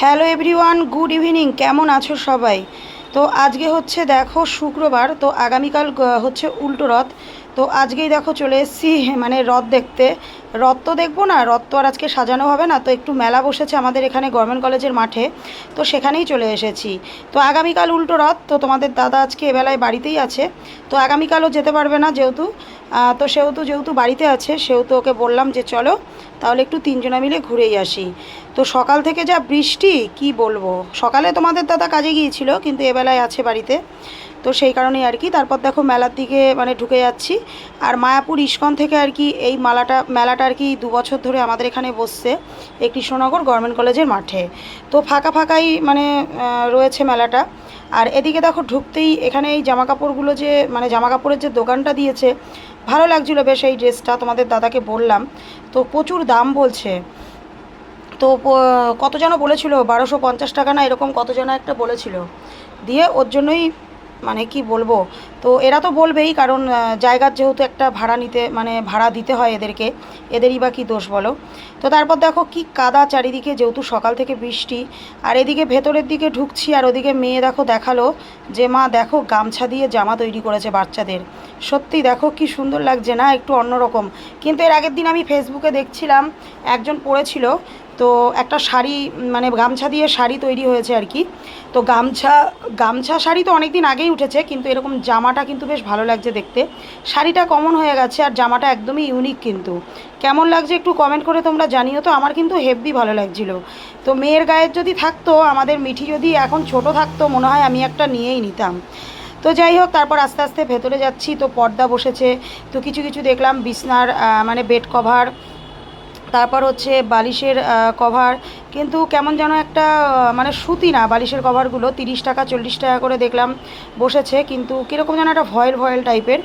Hello everyone, good evening, কেমন আছো সবাই? তো আজকে হচ্ছে দেখো শুক্রবার, তো আগামীকাল হচ্ছে উল্টো রথ। তো আজকেই দেখো চলে এসেছি মানে রথ দেখতে। রথ তো দেখব না, রথ তো আর আজকে সাজানো হবে না, তো একটু মেলা বসেছে আমাদের এখানে গভর্নমেন্ট কলেজের মাঠে, তো সেখানেই চলে এসেছি। তো আগামীকাল উল্টো রথ, তো তোমাদের দাদা আজকে এবেলায় বাড়িতেই আছে। তো আগামীকালও যেতে পারবে না যেহেতু তো সেহেতু যেহেতু বাড়িতে আছে, সেহেতু ওকে বললাম যে চলো, তাহলে একটু তিনজনা মিলে ঘুরেই আসি। তো সকাল থেকে যা বৃষ্টি, কি বলব? সকালে তোমাদের দাদা কাজে গিয়েছিল, কিন্তু এবেলায় আছে বাড়িতে। তো সেই কারণেই আর কি, তারপর দেখো মেলার দিকে মানে ঢুকে যাচ্ছি। আর মায়াপুর ইস্কন থেকে আর কি এই মালাটা, মেলাটা আর কি দু বছর ধরে আমাদের এখানে বসছে, এই কৃষ্ণনগর গভর্নমেন্ট কলেজের মাঠে। তো ফাঁকা ফাঁকাই মানে রয়েছে মেলাটা। আর এদিকে দেখো ঢুকতেই এখানে এই জামা কাপড়গুলো যে মানে জামা কাপড়ের যে দোকানটা দিয়েছে ভালো লাগছিল বেশ এই ড্রেসটা, তোমাদের দাদাকে বললাম। তো প্রচুর দাম বলছে। তো কত যেন বলেছিল, বারোশো পঞ্চাশ টাকা না এরকম কত যেন একটা বলেছিল। দিয়ে ওর জন্যই মানে কি বলব? তো এরা তো বলবেই কারণ জায়গার যেহেতু একটা ভাড়া নিতে মানে ভাড়া দিতে হয় এদেরকে, এদেরই বা কী দোষ বলো? তো তারপর দেখো কি কাদা চারিদিকে যেহেতু সকাল থেকে বৃষ্টি, আর এদিকে ভেতরের দিকে ঢুকছি আর ওদিকে মেয়ে দেখো দেখাল যে মা দেখো গামছা দিয়ে জামা তৈরি করেছে বাচ্চাদের। সত্যি দেখো কি সুন্দর লাগছে না, একটু অন্যরকম। কিন্তু এর আগের দিন আমি ফেসবুকে দেখছিলাম, একজন পড়েছিল তো একটা শাড়ি মানে গামছা দিয়ে শাড়ি তৈরি হয়েছে আর কি। তো গামছা গামছা শাড়ি তো অনেক দিন আগেই উঠেছে, কিন্তু এরকম জামাটা কিন্তু বেশ ভালো লাগছে দেখতে। শাড়িটা কমন হয়ে গেছে আর জামাটা একদমই ইউনিক কিন্তু। কেমন লাগছে একটু কমেন্ট করে তোমরা জানিও তো, আমার কিন্তু হেভি ভালো লাগছিল। তো মেয়ের গায়ের যদি থাকতো, আমাদের মিঠি যদি এখন ছোট থাকতো, মনে হয় আমি একটা নিয়েই নিতাম। তো যাই হোক, তারপর আস্তে আস্তে ভেতরে যাচ্ছি, তো পর্দা বসেছে। তো কিছু কিছু দেখলাম বিছনার মানে বেড কভার তারপর হচ্ছে বালিশের কভার কিন্তু কেমন যেন একটা মানে সুতি না বালিশের কভারগুলো তিরিশ টাকা, চল্লিশ টাকা করে দেখলাম বসেছে। কিন্তু কীরকম যেন একটা ভয়েল ভয়েল টাইপের।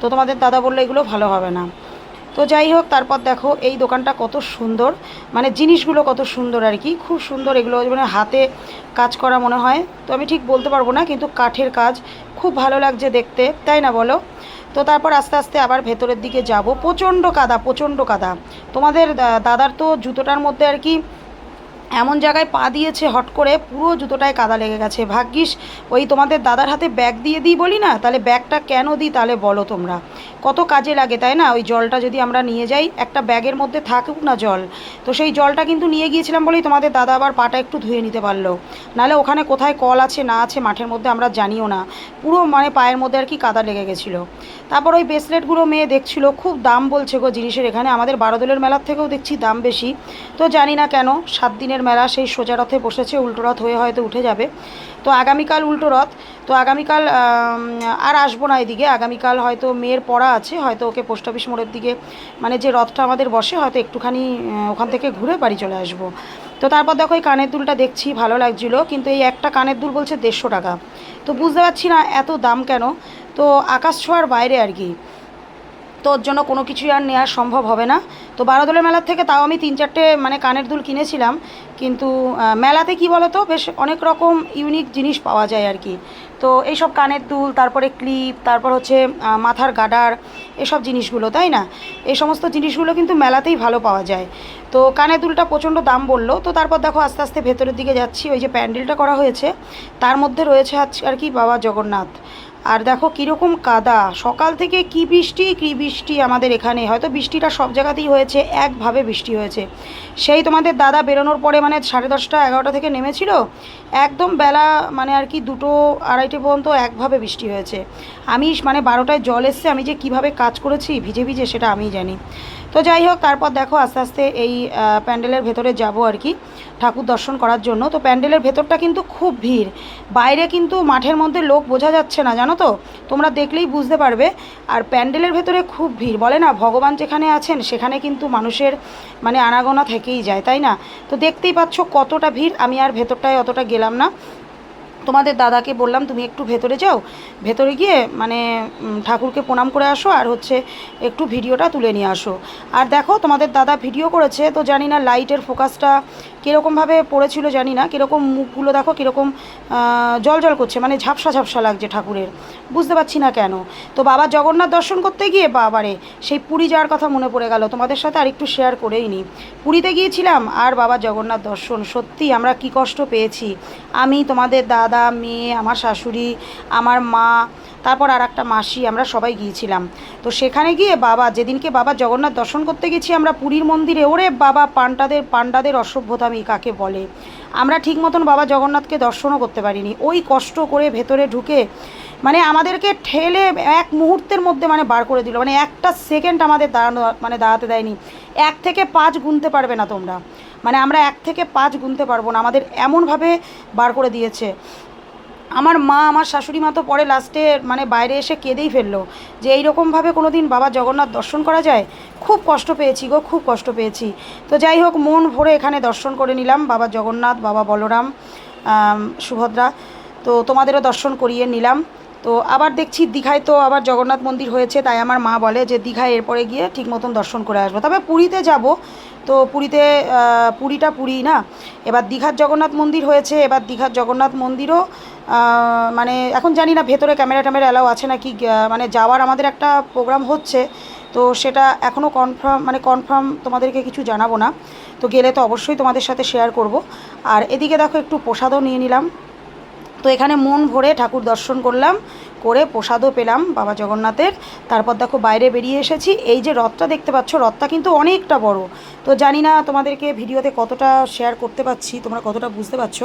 তো তোমাদের দাদা বলল, এগুলো ভালো হবে না। তো যাই হোক, তারপর দেখো এই দোকানটা কত সুন্দর। মানে জিনিসগুলো কত সুন্দর আর কি। খুব সুন্দর এগুলো মানে হাতে কাজ করা মনে হয়। তো আমি ঠিক বলতে পারব না, কিন্তু কাঠের কাজ খুব ভালো লাগছে দেখতে। তাই না বলো? তো তারপর আস্তে আস্তে আবার ভেতরের দিকে যাব। প্রচণ্ড কাদা প্রচণ্ড কাদা। তোমাদের দাদার তো জুতোটার মধ্যে আর কি এমন জায়গায় পা দিয়েছে হট করে, পুরো জুতোটায় কাদা লেগে গেছে। ভাগ্যিস, ওই তোমাদের দাদার হাতে ব্যাগ দিয়ে দিই বলি না? তাহলে ব্যাগটা কেন দিই তাহলে বলো তোমরা? কত কাজে লাগে, তাই না? ওই জলটা যদি আমরা নিয়ে যাই, একটা ব্যাগের মধ্যে থাকুক না জল। তো সেই জলটা কিন্তু নিয়ে গিয়েছিলাম বলেই তোমাদের দাদা আবার পাটা একটু ধুয়ে নিতে পারল। নাহলে ওখানে কোথায় কল আছে, না আছে মাঠের মধ্যে আমরা জানিও না। পুরো মানে পায়ের মধ্যে আর কি কাদা লেগে গেছিল। তারপর ওই ব্রেসলেটগুলো মেয়ে দেখছিল, খুব দাম বলছে গো জিনিসের এখানে। আমাদের বারোদলের মেলার থেকেও দেখছি দাম বেশি। তো জানি না কেন, সাত দিনের মেলা সেই সোজা রথে বসেছে, উল্টো রথ হয়ে হয়তো উঠে যাবে। তো আগামীকাল উল্টো রথ, তো আগামীকাল আর আসব না এদিকে। আগামীকাল হয়তো মেয়ের পড়া আছে, হয়তো ওকে পোস্ট অফিস মোড়ের দিকে মানে যে রথটা আমাদের বসে, হয়তো একটুখানি ওখান থেকে ঘুরে বাড়ি চলে আসব। তো তারপর দেখো এই কানের দুলটা দেখছি, ভালো লাগছিল, কিন্তু এই একটা কানের দুল বলছে দেড়শো টাকা। তো বুঝতে পারছি না এত দাম কেন, তো আকাশ ছোঁয়ার বাইরে আর কি। তো ওর জন্য কোনো কিছুই আর নেওয়া সম্ভব হবে না। তো বারোদলের মেলার থেকে তাও আমি তিন চারটে মানে কানের দুল কিনেছিলাম। কিন্তু মেলাতে কি বলো তো বেশ অনেক রকম ইউনিক জিনিস পাওয়া যায় আর কি। তো এইসব কানের দুল, তারপরে ক্লিপ তারপর হচ্ছে মাথার গাডার, এসব জিনিসগুলো, তাই না? এই সমস্ত জিনিসগুলো কিন্তু মেলাতেই ভালো পাওয়া যায়। তো কানের দুলটা প্রচণ্ড দাম বলল। তো তারপর দেখো আস্তে আস্তে ভেতরের দিকে যাচ্ছি। ওই যে প্যান্ডেলটা করা হয়েছে, তার মধ্যে রয়েছে আর কি বাবা জগন্নাথ। আর দেখো কীরকম কাদা। সকাল থেকে কি বৃষ্টি কি বৃষ্টি আমাদের এখানে? হয়তো বৃষ্টিটা সব জায়গাতেই হয়েছে, একভাবে বৃষ্টি হয়েছে। সেই তোমাদের দাদা বেরোনোর পরে মানে সাড়ে দশটা, এগারোটা থেকে নেমেছিল, একদম বেলা মানে আর কি দুটো আড়াইটে পর্যন্ত একভাবে বৃষ্টি হয়েছে। আমি মানে বারোটায় জল এসছে, আমি যে কীভাবে কাজ করেছি, ভিজে ভিজে সেটা আমিই জানি। তো যাই হোক, তারপর দেখো আস্তে আস্তে এই প্যান্ডেলের ভেতরে যাব আর কি, ঠাকুর দর্শন করার জন্য। তো প্যান্ডেলের ভেতরটা কিন্তু খুব ভিড়। বাইরে কিন্তু মাঠের মধ্যে লোক বোঝা যাচ্ছে না, জানো তো? তোমরা দেখলেই বুঝতে পারবে। আর প্যান্ডেলের ভেতরে খুব ভিড়, বলে না? ভগবান যেখানে আছেন, সেখানে কিন্তু মানুষের মানে আনাগোনা থেকেই যায়, তাই না? তো দেখতেই পাচ্ছ কতটা ভিড়। আমি আর ভেতরটায় অতটা গেলাম না। তোমাদের দাদাকে বললাম, তুমি একটু ভেতরে যাও। ভেতরে গিয়ে মানে ঠাকুরকে প্রণাম করে আসো আর হচ্ছে একটু ভিডিওটা তুলে নিয়ে আসো। আর দেখো, তোমাদের দাদা ভিডিও করেছে, তো জানি না লাইটের ফোকাসটা কীরকমভাবে পড়েছিল জানি না, কীরকম মুখগুলো দেখো কীরকম জল জল করছে মানে ঝাপসা ঝাপসা লাগছে ঠাকুরের। বুঝতে পারছি না কেন। তো বাবা জগন্নাথ দর্শন করতে গিয়ে, বাবারে, সেই পুরী যাওয়ার কথা মনে পড়ে গেল। তোমাদের সাথে আর একটু শেয়ার করেই নি। পুরীতে গিয়েছিলাম আর বাবা জগন্নাথ দর্শন, সত্যি আমরা কি কষ্ট পেয়েছি। আমি, তোমাদের দাদা, মেয়ে, আমার শাশুড়ি, আমার মা তারপর আর একটা মাসি, আমরা সবাই গিয়েছিলাম। তো সেখানে গিয়ে বাবা, যেদিনকে বাবা জগন্নাথ দর্শন করতে গেছি, আমরা পুরীর মন্দিরে ওরে বাবা পান্ডাদের পান্ডাদের অসভ্যতামি কাকে বলে? আমরা ঠিক মতন বাবা জগন্নাথকে দর্শনও করতে পারিনি। ওই কষ্ট করে ভেতরে ঢুকে মানে আমাদেরকে ঠেলে এক মুহূর্তের মধ্যে মানে বার করে দিল। মানে একটা সেকেন্ড আমাদের দাঁড়ানো মানে দাঁড়াতে দেয়নি। এক থেকে পাঁচ গুনতে পারবে না তোমরা। মানে আমরা এক থেকে পাঁচ গুনতে পারব না। আমাদের এমনভাবে বার করে দিয়েছে। আমার মা, আমার শাশুড়ি মা তো পরে লাস্টে মানে বাইরে এসে কেঁদেই ফেলল যে এইরকমভাবে কোনো দিন বাবা জগন্নাথ দর্শন করা যায়? খুব কষ্ট পেয়েছি গো, খুব কষ্ট পেয়েছি। তো যাই হোক, মন ভরে এখানে দর্শন করে নিলাম বাবা জগন্নাথ, বাবা বলরাম সুভদ্রা। তো তোমাদেরও দর্শন করিয়ে নিলাম। তো আবার দেখছি দীঘায় তো আবার জগন্নাথ মন্দির হয়েছে, তাই আমার মা বলে যে দীঘায় এরপরে গিয়ে ঠিক মতন দর্শন করে আসব। তবে পুরীতে যাব। তো পুরীতে পুরীটা পুরী না? এবার দীঘার জগন্নাথ মন্দির হয়েছে, এবার দীঘার জগন্নাথ মন্দিরও মানে এখন জানি না ভেতরে ক্যামেরা ট্যামেরা অ্যালাউ আছে নাকি মানে যাওয়ার আমাদের একটা প্রোগ্রাম হচ্ছে, তো সেটা এখনও কনফার্ম মানে কনফার্ম তোমাদেরকে কিছু জানাব না, তো গেলে তো অবশ্যই তোমাদের সাথে শেয়ার করব। আর এদিকে দেখো একটু প্রসাদও নিয়ে নিলাম, তো এখানে মন ভরে ঠাকুর দর্শন করলাম করে প্রসাদও পেলাম বাবা জগন্নাথের। তারপর দেখো বাইরে বেরিয়ে এসেছি। এই যে রথটা দেখতে পাচ্ছ, রথটা কিন্তু অনেকটা বড়। তো জানি না তোমাদেরকে ভিডিওতে কতটা শেয়ার করতে পারছি, তোমরা কতটা বুঝতে পারছ।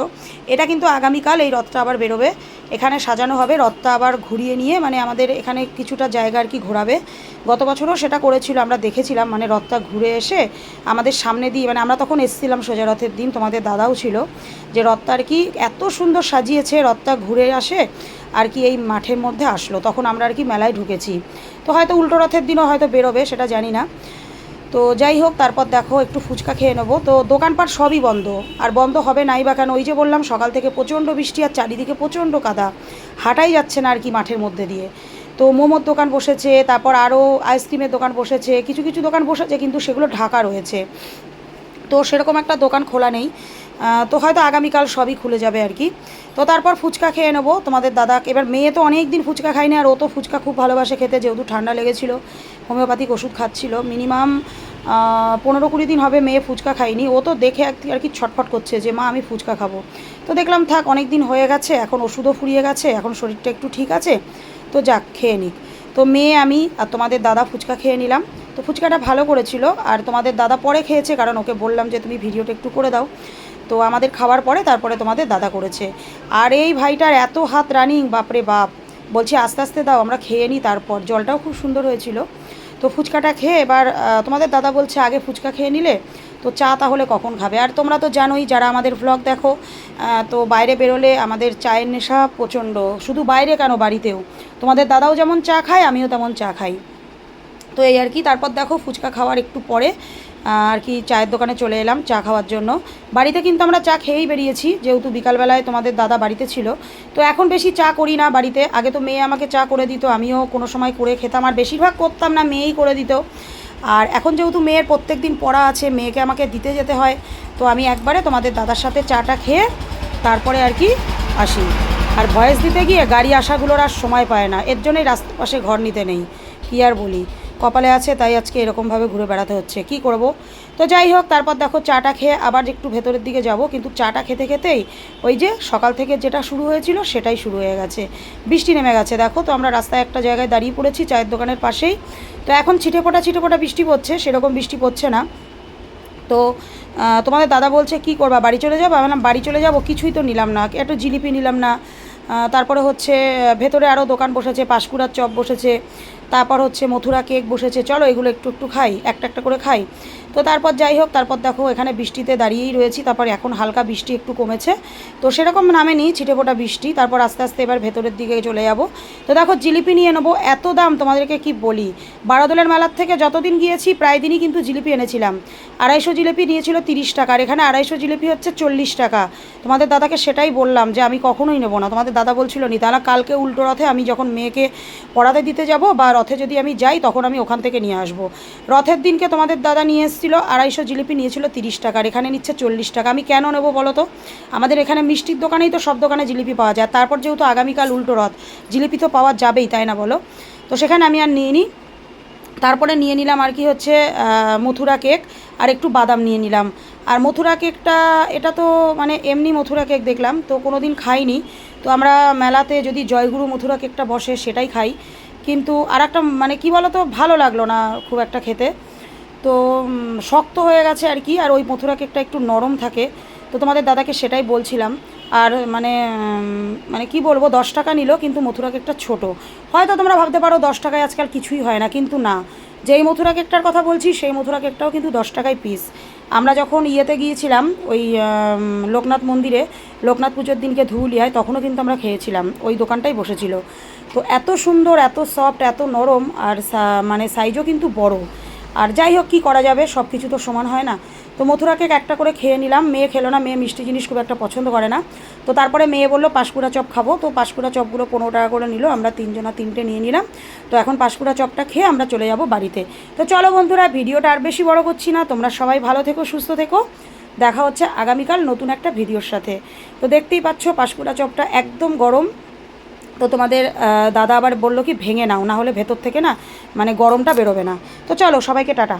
এটা কিন্তু আগামীকাল এই রথটা আবার বেরোবে। এখানে সাজানো হবে, রথটা আবার ঘুরিয়ে নিয়ে মানে আমাদের এখানে কিছুটা জায়গা আর কি ঘোরাবে। গত বছরও সেটা করেছিল, আমরা দেখেছিলাম মানে রথটা ঘুরে এসে আমাদের সামনে দিয়ে মানে আমরা তখন এসেছিলাম সোজা রথের দিন, তোমাদের দাদাও ছিল, যে রথটা আর কি এত সুন্দর সাজিয়েছে, রথটা ঘুরে আসে আর কি এই মাঠের মধ্যে আসলো। তখন আমরা আর কি মেলায় ঢুকেছি। তো হয়তো উল্টো রথের দিনও হয়তো বেরোবে, সেটা জানি না। তো যাই হোক, তারপর দেখো একটু ফুচকা খেয়ে নেব। তো দোকানপাট সবই বন্ধ। আর বন্ধ হবে নাই বা কেন? ওই যে বললাম, সকাল থেকে প্রচণ্ড বৃষ্টি আর চারিদিকে প্রচণ্ড কাদা। হাঁটাই যাচ্ছে না আর কি মাঠের মধ্যে দিয়ে। তো মোমোর দোকান বসেছে, তারপর আরও আইসক্রিমের দোকান বসেছে, কিছু কিছু দোকান বসেছে, কিন্তু সেগুলো ঢাকা রয়েছে। তো সেরকম একটা দোকান খোলা নেই। তো হয়তো আগামীকাল সবই খুলে যাবে আর কি। তো তারপর ফুচকা খেয়ে নেব তোমাদের দাদা। এবার মেয়ে তো অনেক দিন ফুচকা খায়নি আর ও তো ফুচকা খুব ভালোবাসে খেতে, যেহেতু ঠান্ডা লেগেছিলো, হোমিওপ্যাথিক ওষুধ খাচ্ছিল। মিনিমাম পনেরো কুড়ি দিন হবে মেয়ে ফুচকা খায়নি। ও তো দেখে আর কি ছটফট করছে যে, মা, আমি ফুচকা খাব। তো দেখলাম, থাক, অনেক দিন হয়ে গেছে, এখন ওষুধও ফুরিয়ে গেছে, এখন শরীরটা একটু ঠিক আছে, তো যাক, খেয়ে নিক। তো মেয়ে, আমি আর তোমাদের দাদা ফুচকা খেয়ে নিলাম। তো ফুচকাটা ভালো করেছিল, আর তোমাদের দাদা পরে খেয়েছে, কারণ ওকে বললাম যে, তুমি ভিডিওটা একটু করে দাও। তো আমাদের খাওয়ার পরে তারপরে তোমাদের দাদা করেছে। আর এই ভাইটার এত হাত রানিং, বাপরে বাপ। বলছি, আস্তে আস্তে দাও, আমরা খেয়ে নিই তারপর। জলটাও খুব সুন্দর হয়েছিল। তো ফুচকাটা খেয়ে এবার তোমাদের দাদা বলছে, আগে ফুচকা খেয়ে নিলে? তো চা তাহলে কখন খাবে? আর তোমরা তো জানোই, যারা আমাদের ভ্লগ দেখো তো বাইরে বেরোলে আমাদের চায়ের নেশা প্রচণ্ড। শুধু বাইরে কেন, বাড়িতেও? তোমাদের দাদাও যেমন চা খায়, আমিও তেমন চা খাই। তো এই আর কি, তারপর দেখো ফুচকা খাওয়ার একটু পরে আর কি চায়ের দোকানে চলে এলাম, চা খাওয়ার জন্য। বাড়িতে কিন্তু আমরা চা খেয়েই বেরিয়েছি, যেহেতু বিকালবেলায় তোমাদের দাদা বাড়িতে ছিল। তো এখন বেশি চা করি না বাড়িতে। আগে তো মেয়ে আমাকে চা করে দিত, আমিও কোনো সময় করে খেতাম। আর বেশিরভাগ করতাম না, মেয়েই করে দিত। আর এখন যেহেতু মেয়ের প্রত্যেক দিন পড়া আছে, মেয়েকে আমাকে দিতে যেতে হয়, তো আমি একবারে তোমাদের দাদার সাথে চাটা খেয়ে তারপরে আর কি আসি। আর ভয়েস দিতে গিয়ে গাড়ি আসাগুলোর আর সময় পায় না। এর জন্যই রাস্তার পাশে ঘর নিতে নেই। কি আর বলি? কপালে আছে, তাই আজকে এরকমভাবে ঘুরে বেড়াতে হচ্ছে। কি করব? তো যাই হোক, তারপর দেখো চাটা খেয়ে আবার একটু ভেতরের দিকে যাব, কিন্তু চাটা খেতে খেতেই ওই যে সকাল থেকে যেটা শুরু হয়েছিল সেটাই শুরু হয়ে গেছে। বৃষ্টি নেমে গেছে। দেখো, তো আমরা রাস্তায় একটা জায়গায় দাঁড়িয়ে পড়েছি চায়ের দোকানের পাশেই। তো এখন ছিটে ফোটা ছিটে ফোটা বৃষ্টি পড়ছে, সেরকম বৃষ্টি পড়ছে না। তো তোমাদের দাদা বলছে, কি করবা? বাড়ি চলে যাব? আমি বাড়ি চলে যাব? কিছুই তো নিলাম না। একটু জিলিপি নিলাম না তারপরে হচ্ছে ভেতরে আরও দোকান বসেছে, পাঁশকুড়ার চপ বসেছে, তারপর হচ্ছে মথুরা কেক বসেছে। চলো এগুলো একটু একটু খাই, একটা একটা করে খাই। তো তারপর যাই হোক, তারপর দেখো এখানে বৃষ্টিতে দাঁড়িয়েই রয়েছি। তারপর এখন হালকা বৃষ্টি একটু কমেছে। তো সেরকম নামেনি ছিটেফোঁটা বৃষ্টি। তারপর আস্তে আস্তে এবার ভেতরের দিকে চলে যাব। তো দেখো জিলিপি নিয়ে নেব। এত দাম তোমাদেরকে কি বলি? বারোদলের মেলার থেকে যতদিন গিয়েছি, প্রায় দিনই কিন্তু জিলিপি এনেছিলাম। আড়াইশো জিলিপি নিয়েছিল তিরিশ টাকা। আর এখানে আড়াইশো জিলিপি হচ্ছে চল্লিশ টাকা। তোমাদের দাদাকে সেটাই বললাম যে, আমি কখনোই নেব না। তোমাদের দাদা বলছিল, নি, তাহলে কালকে উল্টো রথে আমি যখন মেয়েকে পড়াতে দিতে যাব বা রথে যদি আমি যাই, তখন আমি ওখান থেকে নিয়ে আসব। রথের দিনকে তোমাদের দাদা নিয়ে এসেছিল, আড়াইশো জিলিপি নিয়েছিল তিরিশ টাকা, আর এখানে নিচ্ছে চল্লিশ টাকা। আমি কেন নেব বলো তো? আমাদের এখানে মিষ্টির দোকানেই তো সব দোকানে জিলিপি পাওয়া যায়। তারপর যেহেতু আগামীকাল উল্টো রথ, জিলিপি তো পাওয়া যাবেই, তাই না বলো? তো সেখানে আমি আর নিয়ে নিই তারপরে নিয়ে নিলাম আর কি হচ্ছে মথুরা কেক, আর একটু বাদাম নিয়ে নিলাম। আর মথুরা কেকটা, এটা তো মানে এমনি মথুরা কেক দেখলাম, তো কোনো দিন খাইনি। তো আমরা মেলাতে যদি জয়গুরু মথুরা কেকটা বসে সেটাই খাই। কিন্তু আর একটা মানে কি বলো তো, ভালো লাগল না খুব একটা খেতে। তো শক্ত হয়ে গেছে আর কি, আর ওই মথুরা কেকটা একটু নরম থাকে। তো তোমাদের দাদাকে সেটাই বলছিলাম। আর মানে মানে কি বলব, দশ টাকা নিল, কিন্তু মথুরা কেকটা ছোট। হয়তো তোমরা ভাবতে পারো, দশ টাকায় আজকাল কিছুই হয় না, কিন্তু না। যেই মথুরা কেকটার কথা বলছি, সেই মথুরা কেকটাও কিন্তু দশ টাকায় পিস আমরা যখন ইয়েতে গিয়েছিলাম, ওই লোকনাথ মন্দিরে, লোকনাথ পুজোর দিনকে ধুলিয়ায় তখনও কিন্তু আমরা খেয়েছিলাম। ওই দোকানটাই বসেছিল। তো এত সুন্দর, এত সফট এত নরম, আর মানে সাইজও কিন্তু বড়। আর যাই হোক, কী করা যাবে? সব কিছু তো সমান হয় না। তো মথুরা কেক একটা করে খেয়ে নিলাম। মেয়ে খেলো না, মেয়ে মিষ্টি জিনিস খুব একটা পছন্দ করে না। তো তারপরে মেয়ে বলল, পাঁশকুড়া চপ খাব। তো পাঁশকুড়া চপগুলো পনেরো টাকা করে নিল। আমরা তিনজনা তিনটে নিয়ে নিলাম। তো এখন পাঁশকুড়া চপটা খেয়ে আমরা চলে যাব বাড়িতে। তো চলো বন্ধুরা, ভিডিওটা আর বেশি বড় করছি না। তোমরা সবাই ভালো থেকো, সুস্থ থেকো। দেখা হচ্ছে আগামীকাল নতুন একটা ভিডিওর সাথে। তো দেখতেই পাচ্ছ, পাঁশকুড়া চপটা একদম গরম। তো তোমাদের দাদা আবার বলল কি, ভেঙে নাও, না হলে ভেতর থেকে না মানে গরমটা বেরোবে না। তো চলো, সবাইকে টাটা।